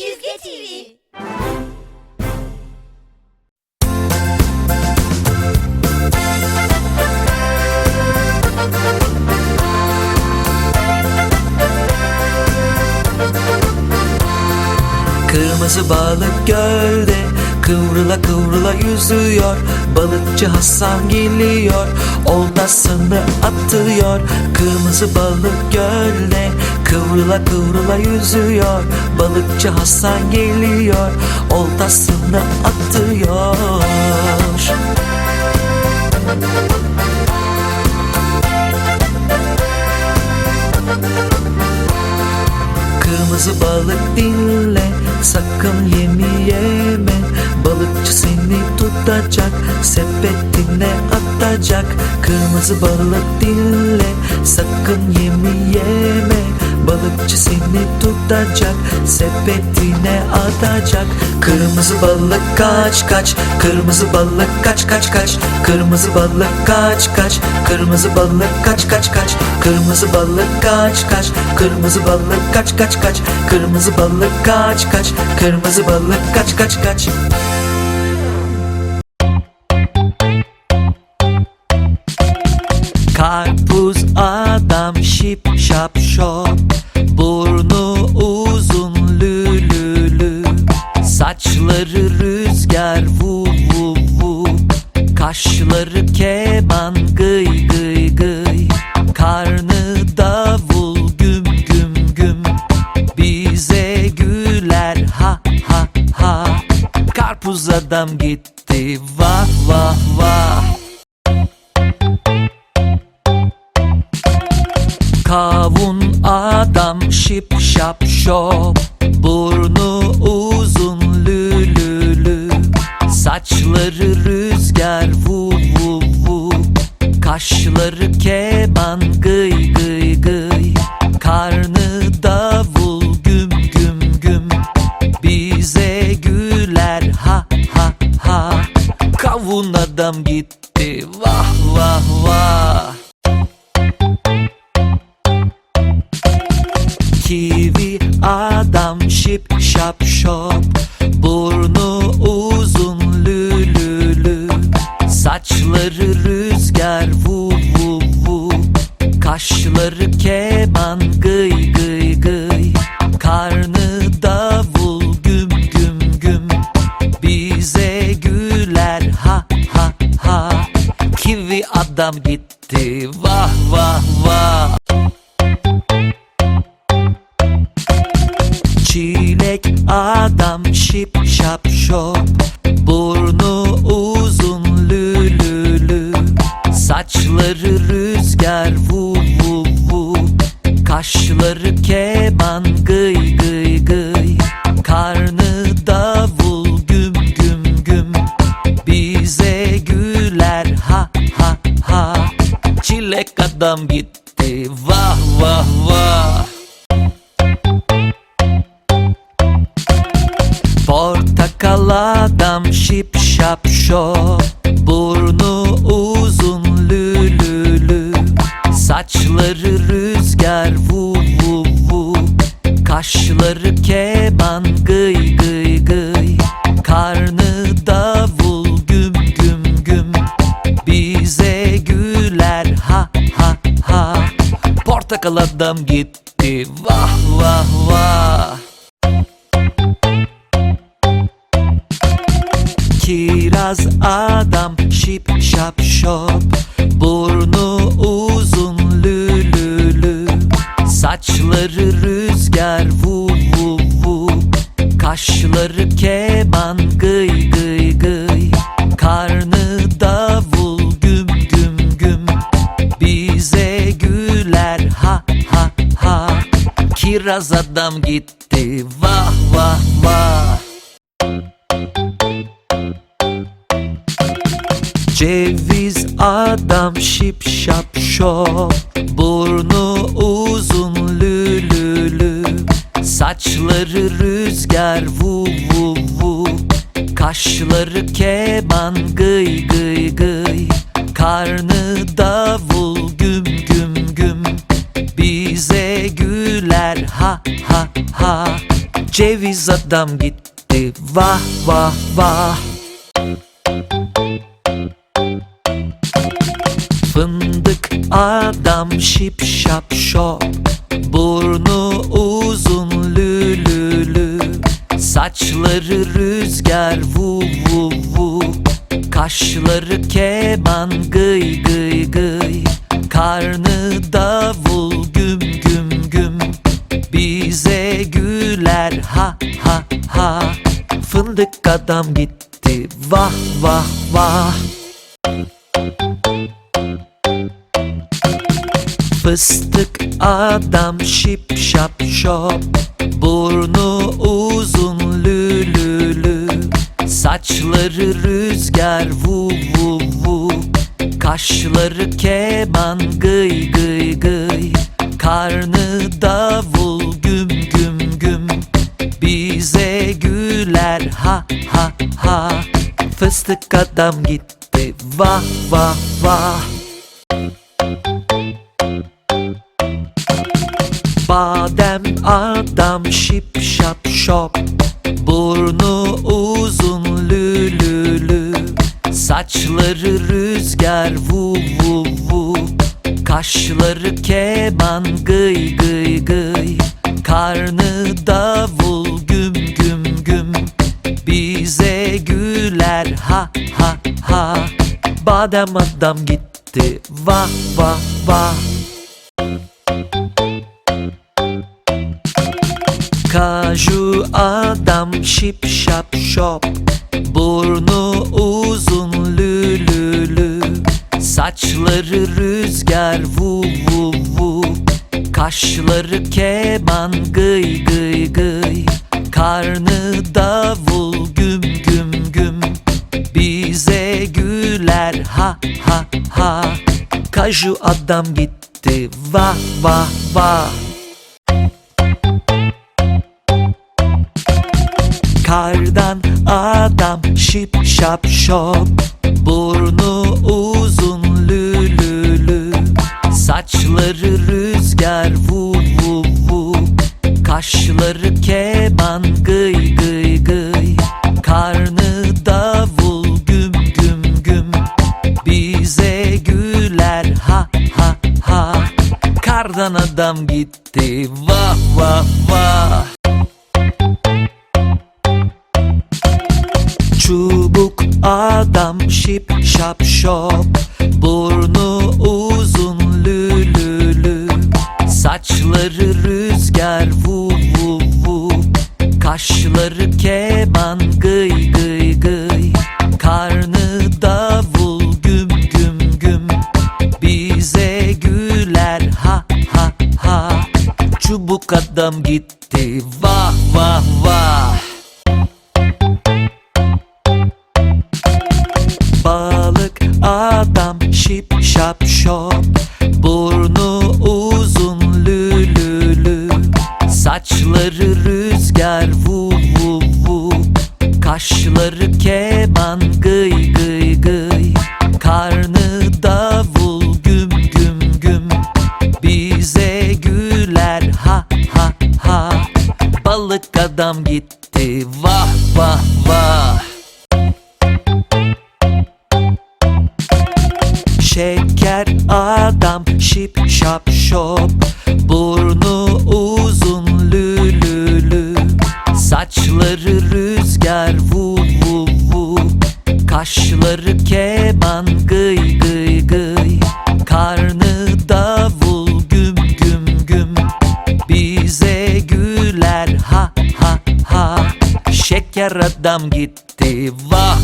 Çizgi TV. Kırmızı balık gölde Kıvrıla kıvrıla yüzüyor. Balıkçı Hasan geliyor. Oltasını atıyor. Kırmızı balık gölde Kıvrıla kıvrıla yüzüyor. Balıkçı Hasan geliyor. Oltasını atıyor. Kırmızı balık dinle sakın yemi yeme tutacak sepetine atacak. Kırmızı balık dinle sakın yemi yeme. Balıkçı seni tutacak sepetine atacak. Kırmızı balık kaç kaç Kırmızı balık kaç kaç kaç. Kırmızı balık kaç kaç Kırmızı balık kaç kaç kaç. Kırmızı balık kaç kaç Kırmızı balık kaç kaç kaç. Kırmızı balık kaç kaç Kırmızı balık kaç kaç kaç. Karpuz Karpuz adam gitti. Vah vah vah. Kavun adam şip şap şop. Burnu uzun lülülü. Saçları rüzgar vu vu vu Kaşları keman Kavun adam gitti. Vah vah vah. Kivi adam şip şap şop. Burnu uzun lülülü. Saçları rüzgar vu vu vu Kaşları keman Adam gitti. Vah vah vah. Çilek adam şip şap şop. Burnu uzun lülülü. Saçları rüzgar vu vu vu. Kaşları keman Portakal adam şip şap şop. Burnu uzun lülülü. Saçları rüzgar vu vu vu. Kaşları keman gıy gıy gıy. Karnı davul güm güm güm. Bize güler ha ha ha. Portakal adam gitti. Vah vah vah Kiraz adam şip şap şop. Burnu uzun lülülü. Saçları rüzgar vu vu vu. Kaşları keman gıy gıy gıy. Karnı davul güm güm güm. Bize güler ha ha ha. Kiraz adam gitti vah vah vah Ceviz adam şip şap şop. Burnu uzun lülülü. Saçları rüzgar vu vu vu. Kaşları keman gıy gıy gıy. Karnı davul güm güm güm. Bize güler ha ha ha. Ceviz adam gitti vah vah vah adam şip şap şop Burnu uzun lülülü. Saçları rüzgar vu vu vu Kaşları keman gıy gıy gıy. Karnı davul güm güm güm Bize güler ha ha ha. Fındık adam gitti vah vah vah Fıstık adam şip şap şop. Burnu uzun lülülü. Saçları rüzgar vu vu vu. Kaşları keman gıy gıy gıy. Karnı davul güm güm güm. Bize güler ha ha ha. Fıstık adam gitti. Vah vah vah adam şip şap şop Burnu uzun lülülü. Saçları rüzgar vu vu vu Kaşları keman gıy gıy gıy. Karnı davul güm güm güm Bize güler ha ha ha. Badem adam gitti vah vah vah Kaju adam şip şap şop. Burnu uzun lülülü Saçları rüzgar vu vu vu. Kaşları keman gıy gıy gıy. Karnı davul güm güm güm. Bize güler ha ha ha. Kaju adam gitti vah vah vah Kardan adam şip şap şop. Burnu uzun lülülü. Saçları rüzgar vu vu vu Kaşları keman gıy gıy gıy. Karnı davul güm güm güm. Bize güler ha ha ha. Kardan adam gitti. Vah vah vah şip şap şop Burnu uzun lülülü. Saçları rüzgar vu vu vu Kaşları keman gıy gıy gıy. Karnı davul güm güm güm Bize güler ha ha ha. Çubuk adam gitti vah vah vah şap Burnu uzun lülülü. Saçları rüzgar vu vu vu. Kaşları keman gıy gıy gıy. Karnı davul güm güm güm. Bize güler ha ha ha. Balık adam gitti vah vah vah Şeker adam. Şip şap şop Burnu uzun lülülü. Saçları rüzgar vu vu vu. Kaşları keman gıy gıy gıy. Karnı davul güm güm güm. Bize güler ha ha ha. Şeker adam gitti vah